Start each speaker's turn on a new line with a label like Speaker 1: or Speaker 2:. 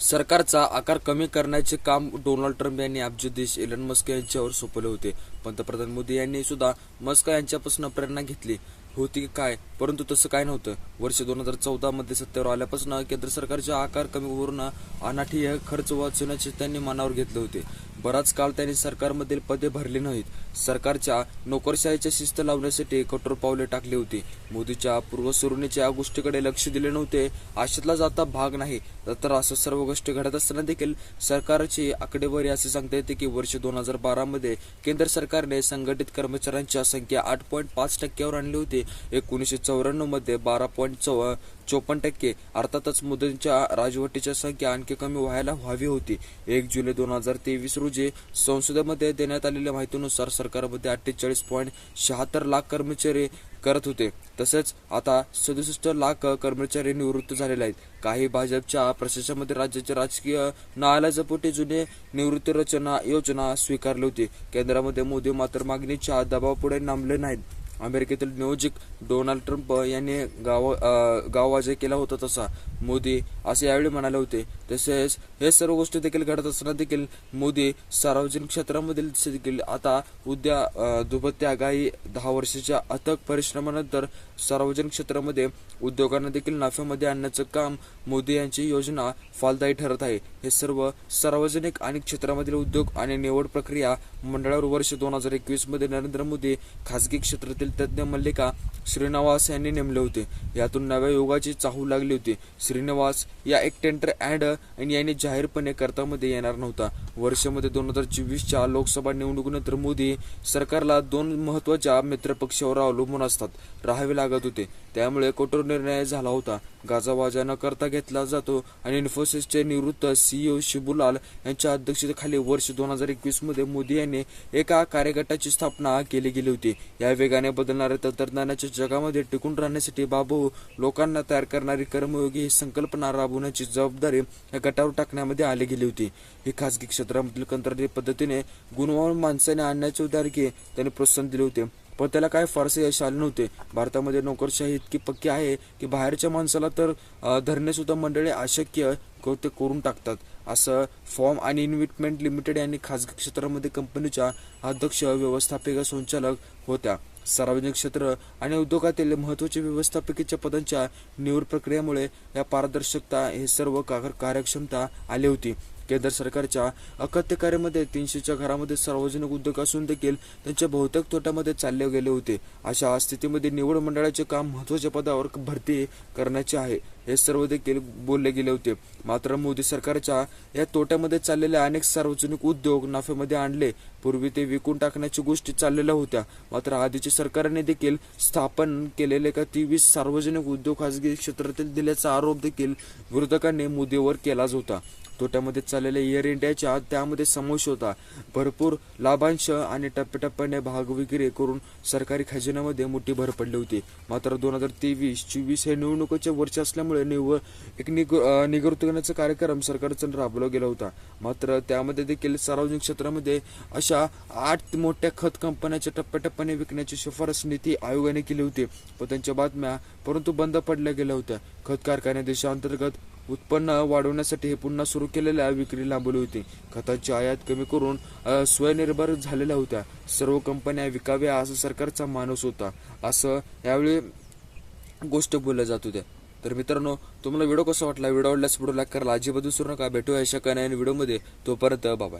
Speaker 1: सरकारचा आकार कमी करण्याचे काम डोनाल्ड ट्रम्प यांनी अब्ज देश एलन मस्क यांच्यावर सोपवले होते. पंतप्रधान मोदी यांनी सुद्धा मस्क यांच्यापासून प्रेरणा घेतली होती की काय? परंतु तसं काय नव्हतं. वर्ष दोन हजार चौदा मध्ये सत्तेवर आल्यापासून केंद्र सरकारच्या आकार कमी करून अनाठी खर्च वाचवण्याचे त्यांनी मनावर घेतले होते. बराच काळ त्यांनी सरकारमधील पदे भरली नाहीत. सरकारच्या नोकरशाहीच्या शिस्त लावण्यासाठी कठोर पावले टाकली होती. मोदीच्या पूर्वसुरुणीच्या गोष्टीकडे लक्ष दिले नव्हते. आशेतला जाता भाग नाही. तर असं सर्व गोष्टी घडत असताना देखील सरकारची आकडेवारी असे सांगता येते की वर्ष दोन हजार बारामध्ये केंद्र सरकारने संघटित कर्मचाऱ्यांच्या संख्या आठ पॉईंट पाच टक्क्यावर आणली होती. एकोणीसशे चौऱ्याण्णवमध्ये बारा पॉईंट चौ चोपन्न टक्के. अर्थातच मोदींच्या राजवटीच्या संख्या आणखी कमी व्हायला हवी होती. एक जुलै दोन हजार तेवीस रोजी संसदेमध्ये देण्यात आलेल्या माहितीनुसार सरकारमध्ये अठ्ठेचाळीस पॉईंट शहात्तर लाख कर्मचारी करत होते. तसेच आता सदुसष्ट लाख कर्मचारी निवृत्त झालेले आहेत. काही भाजपच्या प्रशासनामध्ये राज्याच्या राजकीय न्यायालयापोटी जुने निवृत्ती रचना योजना स्वीकारली होती. केंद्रामध्ये मोदी मात्र मागणीच्या दबावापुढे नांबले नाहीत. अमेरिकेतील नियोजक डोनाल्ड ट्रम्प यांनी गाव गाववाजे केला होता तसा. मोदी असे यावेळी म्हणाले होते तसेच हे सर्व गोष्टी देखील घडत असताना देखील मोदी सार्वजनिक क्षेत्रामधील देखील आता उद्या दुभत्या आगाई दहा वर्षाच्या अथक परिश्रमानंतर सार्वजनिक क्षेत्रामध्ये उद्योगांना देखील नफ्यामध्ये आणण्याचं काम मोदी यांची योजना फलदायी ठरत आहे. हे सर्व सार्वजनिक आणि क्षेत्रामधील उद्योग आणि निवड प्रक्रिया मंडळावर वर्ष दोन हजार एकवीसमध्ये नरेंद्र मोदी खासगी क्षेत्रातील तज्ज्ञ मल्लिका श्रीनिवास यांनी नेमले होते. यातून नव्या युगाची चाहूल लागली होती. श्रीनिवास या एक टेंडर आणि यांनी जाहीरपणे करतामध्ये येणार नव्हता. वर्षामध्ये दोन हजार चोवीसच्या लोकसभा निवडणुकीनंतर मोदी सरकारला दोन महत्त्वाच्या मित्रपक्षावर अवलंबून असतात राहावे लागत होते. त्यामुळे कठोर निर्णय झाला होता. गाजावाजा न करता घेतला जातो आणि इन्फोसिसचे निवृत्त सीईओ शिबुलाल यांच्या अध्यक्षतेखाली वर्ष दोन हजार एकवीसमध्ये मोदी यांनी एका कार्यगटाची स्थापना केली गेली होती. या वेगाने बदलणाऱ्या तंत्रज्ञानाच्या जगामध्ये टिकून राहण्यासाठी बाबू लोकांना तयार करणारी कर्मयोगी ही संकल्पना राबवण्याची जबाबदारी या गटावर टाकण्यामध्ये आली गेली होती. ही खासगी क्षेत्रामधील कंत्राटी पद्धतीने गुणवान माणसाने आणण्याचे उदारकी त्यांनी प्रोत्साहन दिले होते. पण त्याला काय फारसे यश आले नव्हते. भारतामध्ये नोकरशाही इतकी पक्की आहे की बाहेरच्या माणसाला तर धरणेसुद्धा मंडळी अशक्य ते करून टाकतात. असं फॉर्म आणि इन्व्हेस्टमेंट लिमिटेड यांनी खासगी क्षेत्रामध्ये कंपनीच्या अध्यक्ष व्यवस्थापिका संचालक होत्या. सार्वजनिक क्षेत्र आणि उद्योगातील महत्त्वाच्या व्यवस्थापकीच्या पदांच्या निवड प्रक्रियेमुळे या पारदर्शकता हे सर्व का- कार्यक्षमता आली होती. केंद्र सरकारच्या अखत्य कार्यामध्ये तीनशेच्या घरामध्ये सार्वजनिक उद्योग असून देखील त्यांच्या बहुतेक तोट्यामध्ये चालले गेले होते. अशा स्थितीमध्ये निवड मंडळाचे काम महत्त्वाच्या पदावर भरती करण्याचे आहे. हे सर्व देखील बोलले गेले होते. मात्र मोदी सरकारच्या या तोट्यामध्ये चाललेल्या अनेक सार्वजनिक उद्योग नाफेमध्ये आणले. पूर्वी ते विकून टाकण्याची गोष्टी चाललेल्या होत्या. मात्र आधीच्या सरकारने देखील स्थापन केलेले का तेवीस सार्वजनिक उद्योग खासगी क्षेत्रातील दिल्याचा आरोप देखील विरोधकांनी मोदीवर केलाच होता. तोट्यामध्ये चाललेल्या एअर इंडियाच्या त्यामध्ये समावेश होता. भरपूर लाभांश आणि टप्प्याटप्प्याने भागविक्री करून सरकारी खजिन्यामध्ये मोठी भर पडली होती. मात्र दोन हजार तेवीस चोवीस हे निवडणुकीचे वर्ष असल्यामुळे निव एक निग अं, कार्यक्रम सरकारचं राबवला गेला होता. मात्र त्यामध्ये देखील सार्वजनिक क्षेत्रामध्ये अशा आठ मोठ्या खत कंपन्याच्या टप्प्याटप्प्याने विकण्याची शिफारस नीती आयोगाने केली होती. व त्यांच्या बातम्या परंतु बंद पडल्या गेल्या होत्या. खत कारखान्या देशांतर्गत उत्पन्न वाढवण्यासाठी हे पुन्हा सुरू केलेल्या विक्री लांबवली होती. खताची आयात कमी करून स्वयंनिर्भर झालेल्या होत्या. सर्व कंपन्या विकाव्या असा सरकारचा मानस होता. असं यावेळी गोष्ट बोलल्या जात होत्या. तर मित्रांनो तुम्हाला व्हिडिओ कसा वाटला? व्हिडिओ आवडल्यास व्हिडिओ लाईक करायला अजिबात विसरू नका. भेटूया अशा काही व्हिडिओमध्ये. तोपर्यंत बाबा